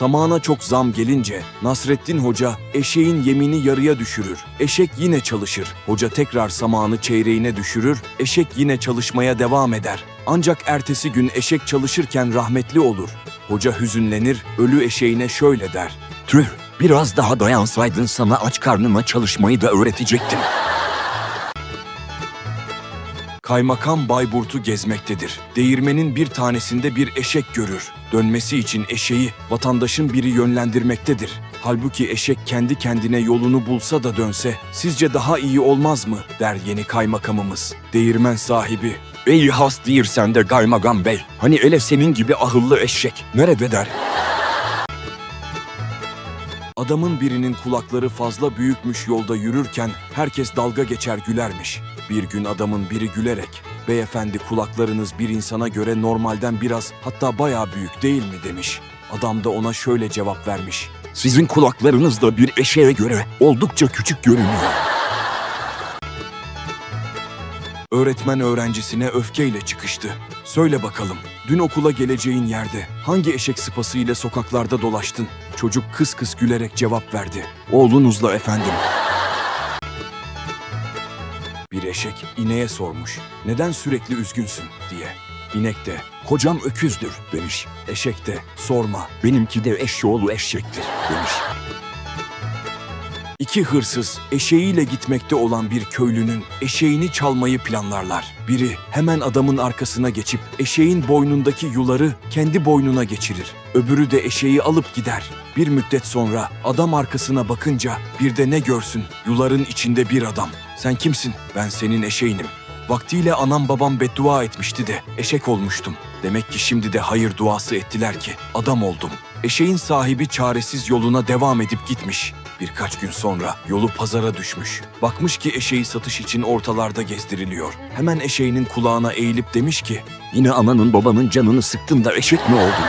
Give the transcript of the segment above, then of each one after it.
Samana çok zam gelince Nasrettin Hoca eşeğin yemini yarıya düşürür. Eşek yine çalışır. Hoca tekrar samanı çeyreğine düşürür. Eşek yine çalışmaya devam eder. Ancak ertesi gün eşek çalışırken rahmetli olur. Hoca hüzünlenir, ölü eşeğine şöyle der. Tüh, biraz daha dayansaydın sana aç karnına çalışmayı da öğretecektim. Kaymakam Bayburt'u gezmektedir. Değirmenin bir tanesinde bir eşek görür. Dönmesi için eşeği vatandaşın biri yönlendirmektedir. Halbuki eşek kendi kendine yolunu bulsa da dönse sizce daha iyi olmaz mı der yeni kaymakamımız. Değirmen sahibi Ey has değilsen de Gaymagam Bey, hani ele senin gibi ahıllı eşek, nerede der? Adamın birinin kulakları fazla büyükmüş yolda yürürken herkes dalga geçer gülermiş. Bir gün adamın biri gülerek beyefendi kulaklarınız bir insana göre normalden biraz hatta bayağı büyük değil mi demiş. Adam da ona şöyle cevap vermiş. Sizin kulaklarınız da bir eşeğe göre oldukça küçük görünüyor. Öğretmen öğrencisine öfkeyle çıkıştı. Söyle bakalım, dün okula geleceğin yerde hangi eşek sıpası ile sokaklarda dolaştın? Çocuk kıs kıs gülerek cevap verdi. Oğlunuzla efendim. Bir eşek ineğe sormuş. Neden sürekli üzgünsün diye. İnek de Kocam öküzdür demiş. Eşek de sorma. Benimki de eşyoğlu eşektir demiş. İki hırsız eşeğiyle gitmekte olan bir köylünün eşeğini çalmayı planlarlar. Biri hemen adamın arkasına geçip eşeğin boynundaki yuları kendi boynuna geçirir. Öbürü de eşeği alıp gider. Bir müddet sonra adam arkasına bakınca bir de ne görsün? Yuların içinde bir adam. Sen kimsin? Ben senin eşeğinim. Vaktiyle anam babam beddua etmişti de eşek olmuştum. Demek ki şimdi de hayır duası ettiler ki adam oldum. Eşeğin sahibi çaresiz yoluna devam edip gitmiş. Birkaç gün sonra yolu pazara düşmüş. Bakmış ki eşeği satış için ortalarda gezdiriliyor. Hemen eşeğinin kulağına eğilip demiş ki Yine ananın babanın canını sıktın da eşek mi oldun?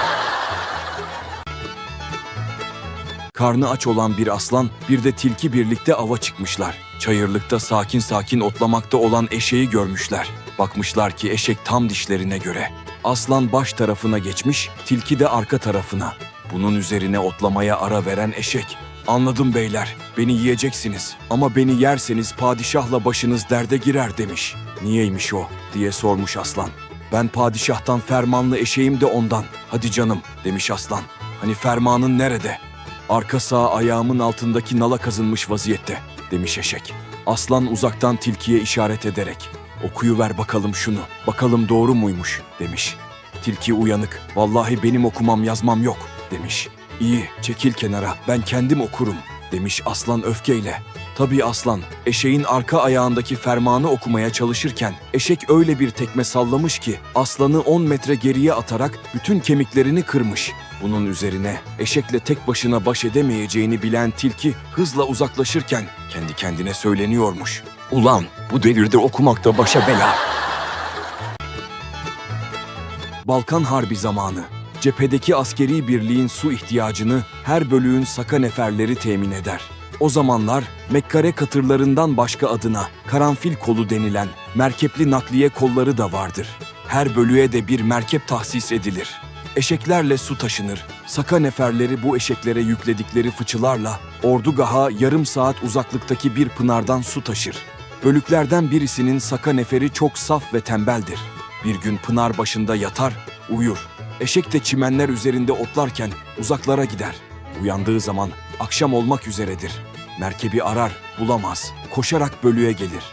Karnı aç olan bir aslan, bir de tilki birlikte ava çıkmışlar. Çayırlıkta sakin sakin otlamakta olan eşeği görmüşler. Bakmışlar ki eşek tam dişlerine göre. Aslan baş tarafına geçmiş, tilki de arka tarafına. Bunun üzerine otlamaya ara veren eşek. Anladım beyler, beni yiyeceksiniz ama beni yerseniz padişahla başınız derde girer demiş. Niyeymiş o diye sormuş aslan. Ben padişahtan fermanlı eşeğim de ondan. Hadi canım demiş aslan. Hani fermanın nerede? Arka sağ ayağımın altındaki nala kazınmış vaziyette, demiş eşek. Aslan uzaktan tilkiye işaret ederek, okuyuver bakalım şunu, bakalım doğru muymuş, demiş. Tilki uyanık, vallahi benim okumam yazmam yok, demiş. İyi, çekil kenara, ben kendim okurum, demiş aslan öfkeyle. Tabii aslan, eşeğin arka ayağındaki fermanı okumaya çalışırken eşek öyle bir tekme sallamış ki aslanı 10 metre geriye atarak bütün kemiklerini kırmış. Bunun üzerine eşekle tek başına baş edemeyeceğini bilen tilki hızla uzaklaşırken kendi kendine söyleniyormuş. Ulan bu devirde okumak da başa bela. Balkan Harbi zamanı. Cephedeki askeri birliğin su ihtiyacını her bölüğün saka neferleri temin eder. O zamanlar Mekkare katırlarından başka adına karanfil kolu denilen merkepli nakliye kolları da vardır. Her bölüğe de bir merkep tahsis edilir. Eşeklerle su taşınır. Saka neferleri bu eşeklere yükledikleri fıçılarla ordugaha yarım saat uzaklıktaki bir pınardan su taşır. Bölüklerden birisinin saka neferi çok saf ve tembeldir. Bir gün pınar başında yatar, uyur. Eşek de çimenler üzerinde otlarken uzaklara gider. Uyandığı zaman akşam olmak üzeredir. Merkebi arar, bulamaz. Koşarak bölüğe gelir.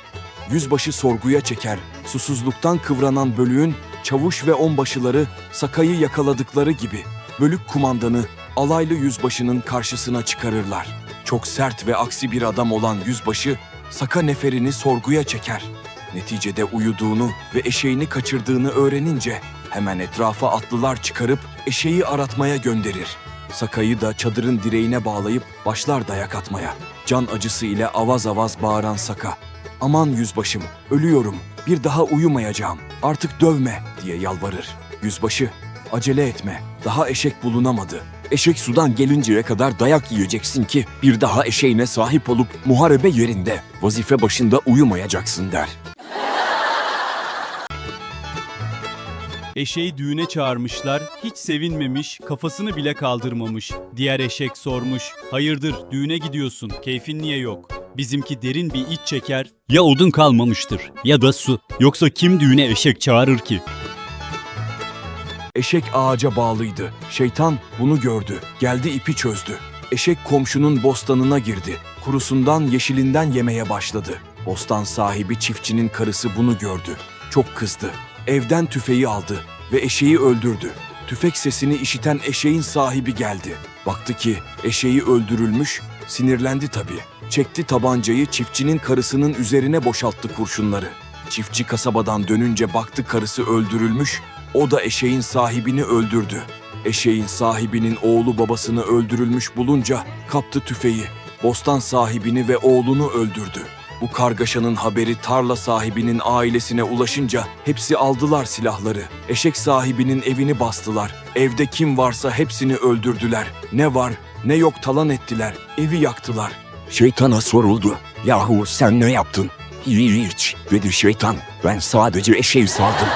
Yüzbaşı sorguya çeker. Susuzluktan kıvranan bölüğün çavuş ve onbaşıları Sakay'ı yakaladıkları gibi bölük kumandanı alaylı yüzbaşının karşısına çıkarırlar. Çok sert ve aksi bir adam olan yüzbaşı Saka neferini sorguya çeker. Neticede uyuduğunu ve eşeğini kaçırdığını öğrenince hemen etrafa atlılar çıkarıp eşeği aratmaya gönderir. Sakayı da çadırın direğine bağlayıp başlar dayak atmaya. Can acısı ile avaz avaz bağıran Saka. Aman yüzbaşım, ölüyorum, bir daha uyumayacağım, artık dövme diye yalvarır. Yüzbaşı, acele etme, daha eşek bulunamadı. Eşek sudan gelinceye kadar dayak yiyeceksin ki bir daha eşeğine sahip olup muharebe yerinde vazife başında uyumayacaksın der. Eşeği düğüne çağırmışlar, hiç sevinmemiş, kafasını bile kaldırmamış. Diğer eşek sormuş, hayırdır düğüne gidiyorsun, keyfin niye yok? Bizimki derin bir iç çeker, ya odun kalmamıştır ya da su. Yoksa kim düğüne eşek çağırır ki? Eşek ağaca bağlıydı. Şeytan bunu gördü. Geldi ipi çözdü. Eşek komşunun bostanına girdi. Kurusundan yeşilinden yemeye başladı. Bostan sahibi çiftçinin karısı bunu gördü. Çok kızdı. Evden tüfeği aldı ve eşeği öldürdü. Tüfek sesini işiten eşeğin sahibi geldi. Baktı ki eşeği öldürülmüş, sinirlendi tabii. Çekti tabancayı çiftçinin karısının üzerine boşalttı kurşunları. Çiftçi kasabadan dönünce baktı karısı öldürülmüş, o da eşeğin sahibini öldürdü. Eşeğin sahibinin oğlu babasını öldürülmüş bulunca kaptı tüfeği, bostan sahibini ve oğlunu öldürdü. Bu kargaşanın haberi tarla sahibinin ailesine ulaşınca hepsi aldılar silahları. Eşek sahibinin evini bastılar. Evde kim varsa hepsini öldürdüler. Ne var ne yok talan ettiler. Evi yaktılar. Şeytana soruldu. Yahu sen ne yaptın? Hiç dedi şeytan. Ben sadece eşeği saldım.